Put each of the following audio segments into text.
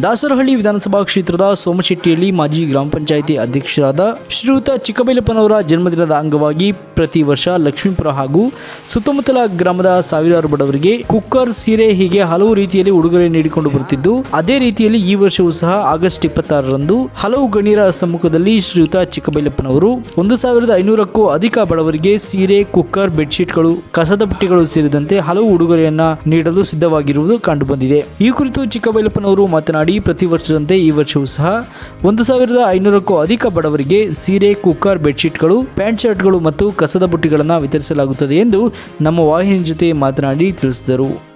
ದಾಸರಹಳ್ಳಿ ವಿಧಾನಸಭಾ ಕ್ಷೇತ್ರದ ಸೋಮಶೆಟ್ಟಿಯಲ್ಲಿ ಮಾಜಿ ಗ್ರಾಮ ಪಂಚಾಯಿತಿ ಅಧ್ಯಕ್ಷರಾದ ಶ್ರೀಯುತ ಚಿಕ್ಕಬೈಲಪ್ಪನವರ ಜನ್ಮದಿನದ ಅಂಗವಾಗಿ ಪ್ರತಿ ವರ್ಷ ಲಕ್ಷ್ಮೀಪುರ ಹಾಗೂ ಸುತ್ತಮುತ್ತಲ ಗ್ರಾಮದ ಸಾವಿರಾರು ಬಡವರಿಗೆ ಕುಕ್ಕರ್ ಸೀರೆ ಹೀಗೆ ಹಲವು ರೀತಿಯಲ್ಲಿ ಉಡುಗೊರೆ ನೀಡಿಕೊಂಡು ಬರುತ್ತಿದ್ದು, ಅದೇ ರೀತಿಯಲ್ಲಿ ಈ ವರ್ಷವೂ ಸಹ ಆಗಸ್ಟ್ ಇಪ್ಪತ್ತಾರರಂದು ಹಲವು ಗಣ್ಯರ ಸಮ್ಮುಖದಲ್ಲಿ ಶ್ರೀಯುತ ಚಿಕ್ಕಬೈಲಪ್ಪನವರು ಒಂದು ಸಾವಿರದ ಐನೂರಕ್ಕೂ ಅಧಿಕ ಬಡವರಿಗೆ ಸೀರೆ, ಕುಕ್ಕರ್, ಬೆಡ್ಶೀಟ್ಗಳು, ಕಸದ ಬಟ್ಟೆಗಳು ಸೇರಿದಂತೆ ಹಲವು ಉಡುಗೊರೆಯನ್ನ ನೀಡಲು ಸಿದ್ಧವಾಗಿರುವುದು ಕಂಡುಬಂದಿದೆ. ಈ ಕುರಿತು ಚಿಕ್ಕಬೈಲಪ್ಪನವರು ಮಾತನಾಡಿ ಪ್ರತಿ ವರ್ಷದಂತೆ ಈ ವರ್ಷವೂ ಸಹ ಒಂದು ಸಾವಿರದ ಐನೂರಕ್ಕೂ ಅಧಿಕ ಬಡವರಿಗೆ ಸೀರೆ, ಕುಕ್ಕರ್, ಬೆಡ್ಶೀಟ್ಗಳು, ಪ್ಯಾಂಟ್ ಶರ್ಟ್ಗಳು ಮತ್ತು ಕಸದ ಬುಟ್ಟಿಗಳನ್ನು ವಿತರಿಸಲಾಗುತ್ತದೆ ಎಂದು ನಮ್ಮ ವಾಹಿನಿ ಜೊತೆ ಮಾತನಾಡಿ ತಿಳಿಸಿದರು.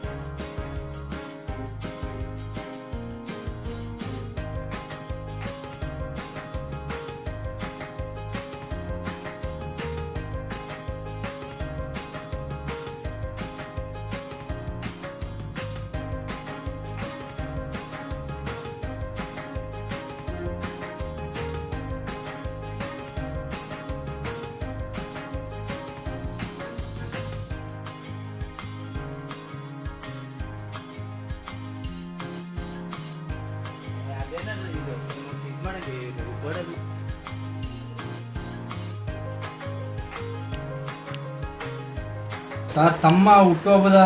ಸರ್ ತಮ್ಮ ಹುಟ್ಟುಹಬ್ಬದ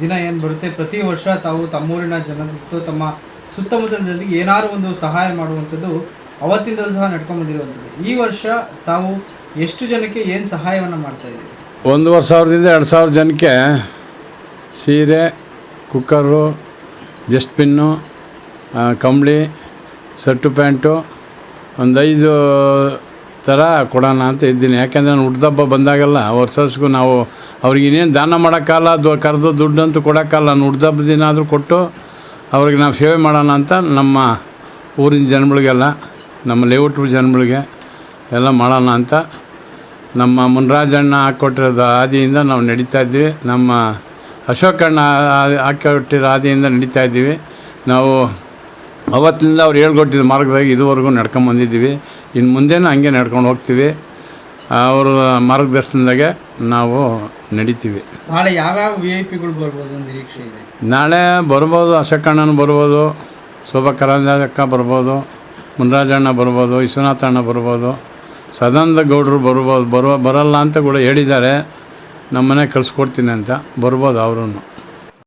ದಿನ ಏನು ಬರುತ್ತೆ? ಪ್ರತಿ ವರ್ಷ ತಾವು ತಮ್ಮೂರಿನ ಜನ ಮತ್ತು ತಮ್ಮ ಸುತ್ತಮುತ್ತಲಿನಲ್ಲಿ ಏನಾದರೂ ಒಂದು ಸಹಾಯ ಮಾಡುವಂಥದ್ದು ಅವತ್ತಿಂದಲೂ ಸಹ ನಡ್ಕೊಂಡ್ಬಂದಿರುವಂಥದ್ದು ಈ ವರ್ಷ ತಾವು ಎಷ್ಟು ಜನಕ್ಕೆ ಏನು ಸಹಾಯವನ್ನು ಮಾಡ್ತಾ ಇದ್ದೀರಿ? ಒಂದೂವರೆ ಸಾವಿರದಿಂದ ಎರಡು ಸಾವಿರ ಜನಕ್ಕೆ ಸೀರೆ ಕುಕ್ಕರು ಜಸ್ಟ್ಬಿನ್ನು ಕಂಬಳಿ ಶರ್ಟು ಪ್ಯಾಂಟು ಒಂದು ಐದು ಥರ ಕೊಡೋಣ ಅಂತ ಇದ್ದೀನಿ. ಯಾಕೆಂದರೆ ನಾನು ಹುಟ್ಟಿದಬ್ಬ ಬಂದಾಗಲ್ಲ ವರ್ಷ ವರ್ಷಕ್ಕೂ ನಾವು ಅವ್ರಿಗೆ ಇನ್ನೇನು ದಾನ ಮಾಡೋಕ್ಕಲ್ಲ ಅದು ಕರೆದು ದುಡ್ಡಂತೂ ಕೊಡೋಕ್ಕಲ್ಲ ನಾನು ಹುಡ್ದಬ್ಬ ದಿನ ಆದರೂ ಕೊಟ್ಟು ಅವ್ರಿಗೆ ನಾವು ಸೇವೆ ಮಾಡೋಣ ಅಂತ ನಮ್ಮ ಊರಿನ ಜನಗಳಿಗೆಲ್ಲ, ನಮ್ಮ ಲೇಔಟ್ ಜನಗಳಿಗೆ ಎಲ್ಲ ಮಾಡೋಣ ಅಂತ ನಮ್ಮ ಮುನ್ರಾಜಣ್ಣ ಹಾಕ್ಕೊಟ್ಟಿರೋದು ಆದಿಯಿಂದ ನಾವು ನಡೀತಾ ಇದ್ದೀವಿ. ನಮ್ಮ ಅಶೋಕಣ್ಣ ಹಾಕ್ಕೊಟ್ಟಿರೋ ಹಾದಿಯಿಂದ ನಡೀತಾ ಇದ್ದೀವಿ. ನಾವು ಅವತ್ತಿಂದ ಅವ್ರು ಹೇಳ್ಕೊಟ್ಟಿದ್ದ ಮಾರ್ಗದಾಗ ಇದುವರೆಗೂ ನಡ್ಕೊಂಬಂದಿದ್ದೀವಿ ಇನ್ನು ಮುಂದೆನೂ ಹಂಗೆ ನಡ್ಕೊಂಡು ಹೋಗ್ತೀವಿ. ಅವರ ಮಾರ್ಗದರ್ಶನದಾಗೆ ನಾವು ನಡಿತೀವಿ. ನಾಳೆ ಯಾವ್ಯಾವ ವಿ ಐ ಪಿಗಳು ಬರ್ಬೋದು ನಿರೀಕ್ಷೆ ಇದೆ? ನಾಳೆ ಬರ್ಬೋದು ಅಶೋಕಣ್ಣನ ಬರ್ಬೋದು ಶೋಭಾ ಕರಂಜಕ್ಕ ಬರ್ಬೋದು ಮುನ್ರಾಜಣ್ಣ ಬರ್ಬೋದು ವಿಶ್ವನಾಥ ಅಣ್ಣ ಬರ್ಬೋದು ಸದಾನಂದ ಗೌಡರು ಬರ್ಬೋದು ಬರೋ ಬರಲ್ಲ ಅಂತ ಕೂಡ ಹೇಳಿದ್ದಾರೆ. ನಮ್ಮನೆ ಕಳಿಸ್ಕೊಡ್ತೀನಿ ಅಂತ ಬರ್ಬೋದು ಅವರು